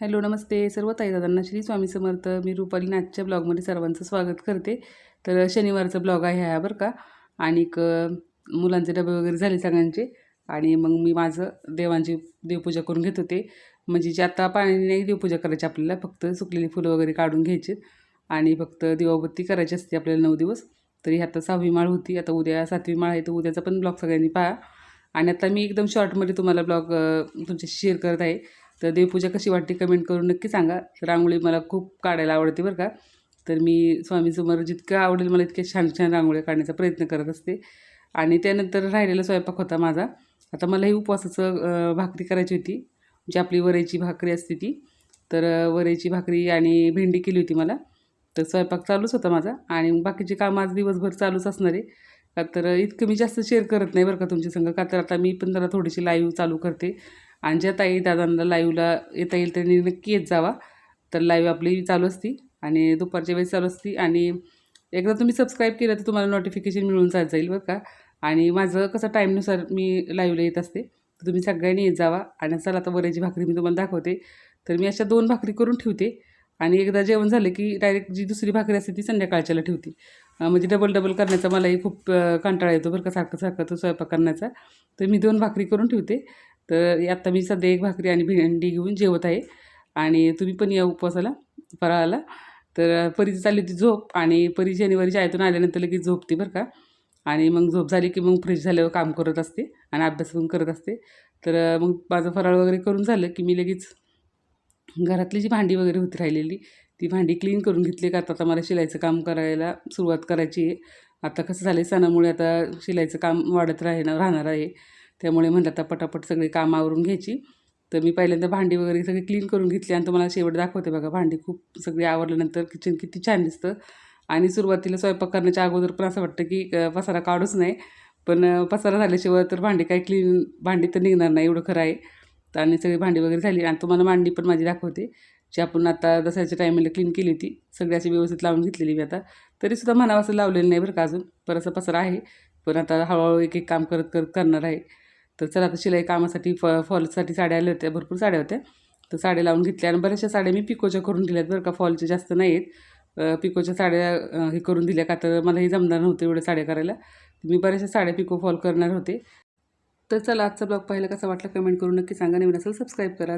Hello नमस्ते. सर्व ताई दादांना श्री स्वामी समर्थ. मी रुपाली नाचच्या ब्लॉगमध्ये सर्वांचं स्वागत करते. तर शनिवारचा ब्लॉग आहे हा बरं का? आणि मुलांचे डबे वगैरे झाले सगळ्यांचे. आणि मग मी माझं देवांची देवपूजा करून घेत होते. म्हणजे जे आता पाण्याने नाही देवपूजा करायची आपल्याला फक्त सुकलेली फुलं वगैरे काढून घ्यायचे. आणि फक्त दिवाबत्ती करायची असते आपल्याला नऊ दिवस. तरी आता सहावी माळ होती. आता उद्या सातवी माळ आहे तर उद्याचा पण ब्लॉग सगळ्यांनी पहा. आणि आता मी एकदम शॉर्टमध्ये तुम्हाला ब्लॉग तुमच्याशी शेअर करत आहे. तर देवपूजा कशी वाटते कमेंट करून नक्की सांगा. रांगोळी मला खूप काढायला आवडते बरं का. तर मी स्वामीसमोर जितकं आवडेल मला इतक्या छान छान रांगोळ्या काढण्याचा प्रयत्न करत असते. आणि त्यानंतर राहिलेला स्वयंपाक होता माझा. आता मलाही उपवासाचं भाकरी करायची होती. जी आपली वऱ्याची भाकरी असते ती. तर वरईची भाकरी आणि भेंडी केली होती मला. तर स्वयंपाक चालूच होता माझा. आणि बाकीचे काम आज दिवसभर चालूच असणार आहे. का तर इतकं मी जास्त शेअर करत नाही बरं का तुमच्या संग. का तर आता मी पण जरा थोडीशी लाईव्ह चालू करते. आणि ज्या ताई दादांना लाईव्हला येता येईल त्यांनी नक्की येत जावा. तर लाईव्ह आपली चालू असती आणि दुपारच्या वेळेस चालू असती. आणि एकदा तुम्ही सबस्क्राईब केलं तर तुम्हाला नोटिफिकेशन मिळून जात जाईल बरं का. आणि माझं कसं टाईमनुसार मी लाईव्हला येत असते. तर तुम्ही सगळ्यांनी येत जावा. आणि चला आता वऱ्याची भाकरी मी तुम्हाला दाखवते. तर मी अशा दोन भाकरी करून ठेवते. आणि एकदा जेवण झालं की डायरेक्ट जी दुसरी भाकरी असते ती संध्याकाळच्याला ठेवते. म्हणजे डबल डबल करण्याचा मलाही खूप कंटाळा येतो बरं का सारखं सारखं तो स्वयंपाक करण्याचा. तर मी दोन भाकरी करून ठेवते. तर आत्ता मी सध्या एक भाकरी आणि भेंडी घेऊन जेवत आहे. आणि तुम्ही पण या उपवासाला फराळाला. तर परीची चालली होती झोप आणि परी शनिवारी शाळेतून आल्यानंतर लगेच झोपते बरं का. आणि मग झोप झाली की मग फ्रेश झाल्यावर काम करत असते आणि अभ्यास पण करत असते. तर मग माझं फराळ वगैरे करून झालं की मी लगेच घरातली जी भांडी वगैरे होती राहिलेली ती भांडी क्लीन करून घेतली. का आता मला शिलाईचं काम करायला सुरुवात करायची आहे. आता कसं झालं आहे सणामुळे आता शिलाईचं काम वाढत राहणार राहणार आहे. त्यामुळे म्हणलं आता पटापट सगळी कामावरून घ्यायची. तर मी पहिल्यांदा भांडी वगैरे सगळी क्लीन करून घेतली आणि तुम्हाला शेवट दाखवते बघा भांडी खूप सगळी आवरल्यानंतर किचन किती छान दिसतं. आणि सुरुवातीला स्वयंपाक करण्याच्या अगोदर पण असं वाटतं की पसारा काढूच नाही. पण पसारा झाल्याशिवाय तर भांडी काही क्लीन भांडी तर निघणार नाही एवढं खरं आहे. तर आणि सगळी भांडी वगैरे झाली आणि तुम्हाला मांडणी पण माझी दाखवते जी आपण आता दसऱ्याच्या टायमाला क्लीन केली होती. सगळी अशी व्यवस्थित लावून घेतलेली मी आता. तरीसुद्धा मनावासं असं लावलेलं नाही बरं का अजून. बरंचसा पसारा आहे. पण आता हळूहळू एक एक काम करत करत करणार आहे. तर चला आता शिलाई कामासाठी फ फॉलसाठी साड्या आल्या होत्या भरपूर साड्या होत्या. तर साड्या लावून घेतल्या आणि बऱ्याचशा साड्या मी पिकोच्या करून दिल्यात बरं का फॉलच्या जास्त नाही आहेत पिकोच्या साड्या हे करून दिल्या का तर मलाही जमणार नव्हतं एवढ्या साड्या करायला. मी बऱ्याचशा साड्या पिको फॉल करणार होते. तर चला आजचा ब्लॉग पाहिला कसा वाटला कमेंट करून नक्की सांगा. नवीन असेल सबस्क्राईब करा.